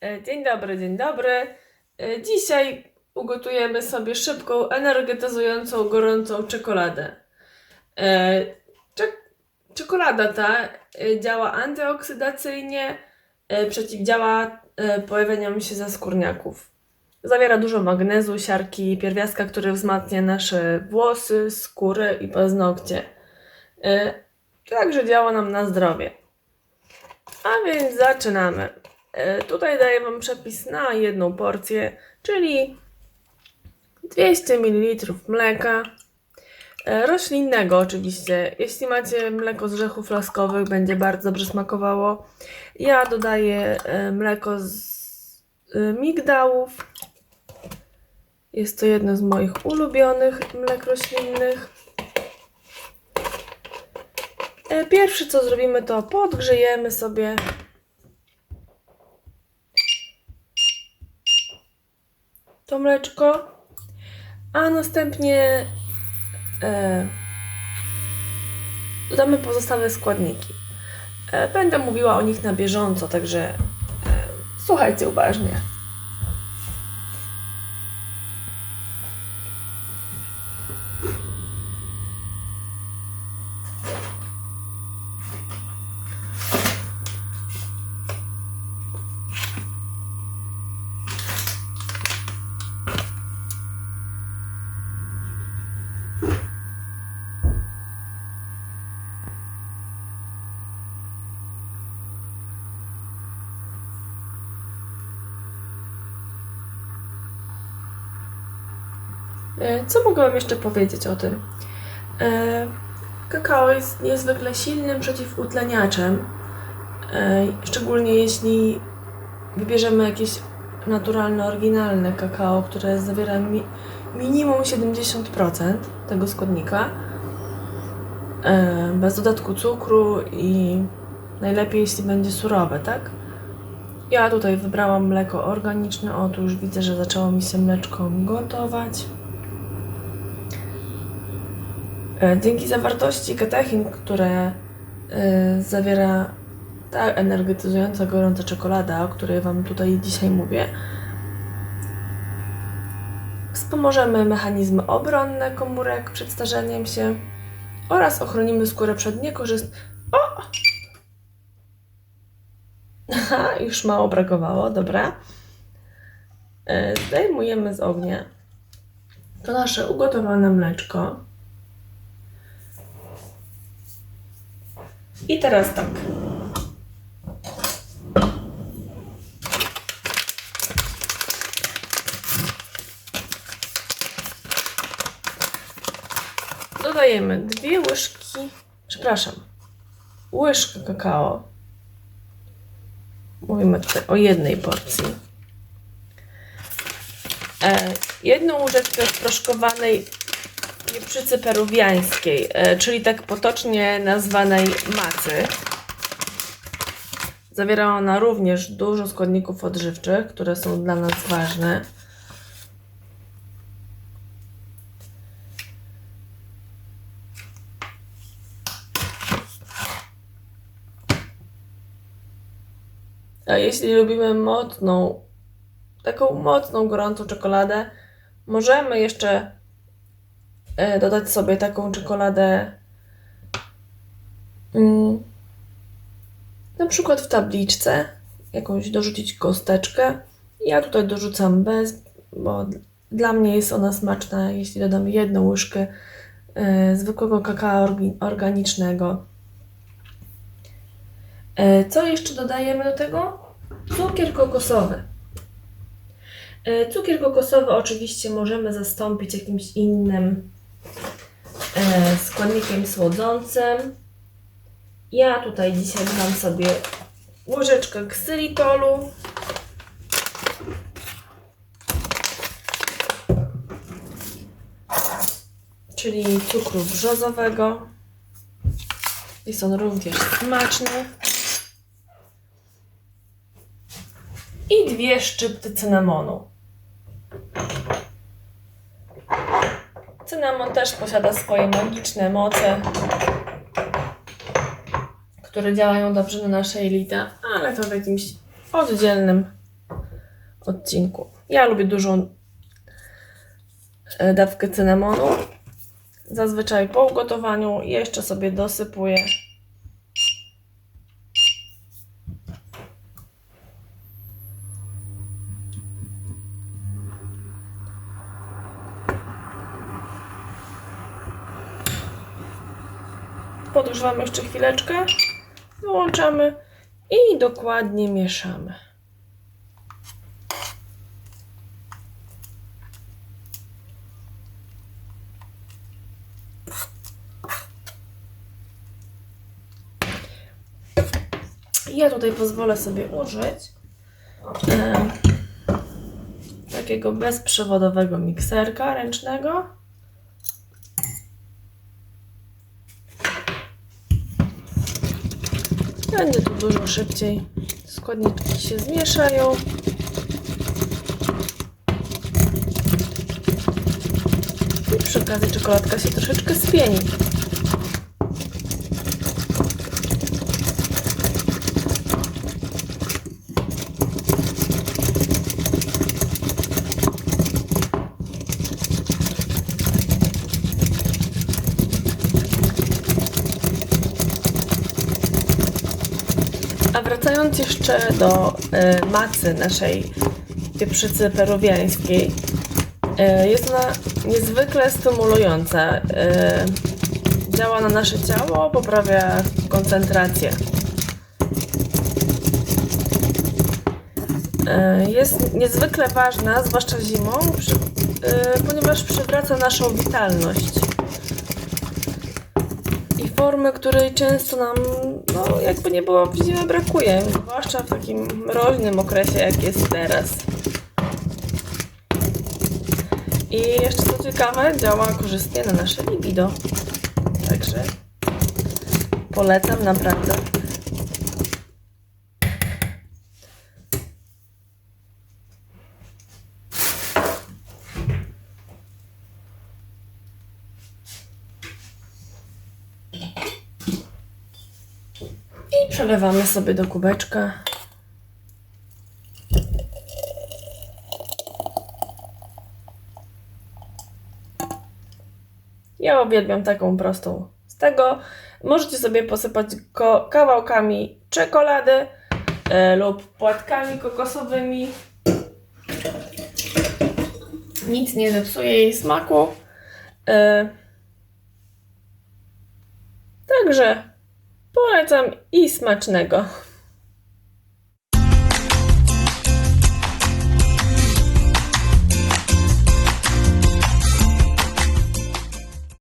E, Dzień dobry, dzień dobry. E, Dzisiaj ugotujemy sobie szybką, energetyzującą, gorącą czekoladę. E, Czek- czekolada ta działa antyoksydacyjnie, przeciwdziała pojawianiom się zaskórniaków. Zawiera dużo magnezu, siarki, pierwiastka, który wzmacnia nasze włosy, skórę i paznokcie. Także działa nam na zdrowie. A więc zaczynamy. E, Tutaj daję Wam przepis na jedną porcję, czyli 200 ml mleka. e, Roślinnego oczywiście. Jeśli macie mleko z orzechów laskowych, będzie bardzo dobrze smakowało. Ja dodaję e, mleko z migdałów. Jest to jedno z moich ulubionych mlek roślinnych. Pierwsze co zrobimy to podgrzejemy sobie to mleczko, a następnie e, dodamy pozostałe składniki. E, będę mówiła o nich na bieżąco, także e, słuchajcie uważnie. Co mogę Wam jeszcze powiedzieć o tym? E, Kakao jest niezwykle silnym przeciwutleniaczem, e, szczególnie jeśli wybierzemy jakieś naturalne, oryginalne kakao, które zawiera mi minimum 70% tego składnika, e, bez dodatku cukru i najlepiej jeśli będzie surowe, tak? Ja tutaj wybrałam mleko organiczne, o tu już widzę, że zaczęło mi się mleczko gotować. E, Dzięki zawartości katechin, które e, zawiera ta energetyzująca gorąca czekolada, o której Wam tutaj dzisiaj mówię, wspomożemy mechanizmy obronne komórek przed starzeniem się oraz ochronimy skórę przed niekorzystnymi. O! Aha, już mało brakowało, dobra. E, Zdejmujemy z ognia to nasze ugotowane mleczko. I teraz tak. Dodajemy dwie łyżki, przepraszam, łyżkę kakao. Mówimy tutaj o jednej porcji. E, jedną łyżeczkę sproszkowanej pieprzycy peruwiańskiej, e, czyli tak potocznie nazwanej macy. Zawiera ona również dużo składników odżywczych, które są dla nas ważne. A jeśli lubimy mocną, taką mocną, gorącą czekoladę, możemy jeszcze dodać sobie taką czekoladę mm, na przykład w tabliczce, jakąś dorzucić kosteczkę. Ja tutaj dorzucam bez, bo dla mnie jest ona smaczna, jeśli dodam jedną łyżkę e, zwykłego kakao organicznego. E, co jeszcze dodajemy do tego? Cukier kokosowy. E, Cukier kokosowy oczywiście możemy zastąpić jakimś innym e, składnikiem słodzącym. Ja tutaj dzisiaj dam sobie łyżeczkę ksylitolu. Czyli cukru brzozowego. Jest on również smaczny. I dwie szczypty cynamonu. Cynamon też posiada swoje magiczne moce, które działają dobrze na nasze jelita, ale to w jakimś oddzielnym odcinku. Ja lubię dużą e, dawkę cynamonu. Zazwyczaj po ugotowaniu jeszcze sobie dosypuję Podgrzewamy jeszcze chwileczkę, wyłączamy i dokładnie mieszamy. Ja tutaj pozwolę sobie użyć e, takiego bezprzewodowego mikserka ręcznego. Będzie tu dużo szybciej. Składniki się zmieszają. I przy okazji czekoladka się troszeczkę spieni. A wracając jeszcze do e, macy naszej pieprzycy peruwiańskiej, e, jest ona niezwykle stymulująca. E, działa na nasze ciało, poprawia koncentrację. Jest niezwykle ważna, zwłaszcza zimą, przy, e, ponieważ przywraca naszą witalność formy, której często nam, no jakby nie było, w zimę brakuje, zwłaszcza w takim mroźnym okresie, jak jest teraz. I jeszcze co ciekawe, działa korzystnie na nasze libido. Także polecam naprawdę. Przelewamy sobie do kubeczka. Ja uwielbiam taką prostą. Z tego możecie sobie posypać kawałkami czekolady e, lub płatkami kokosowymi. Nic nie zepsuje jej smaku. E, także Polecam i smacznego.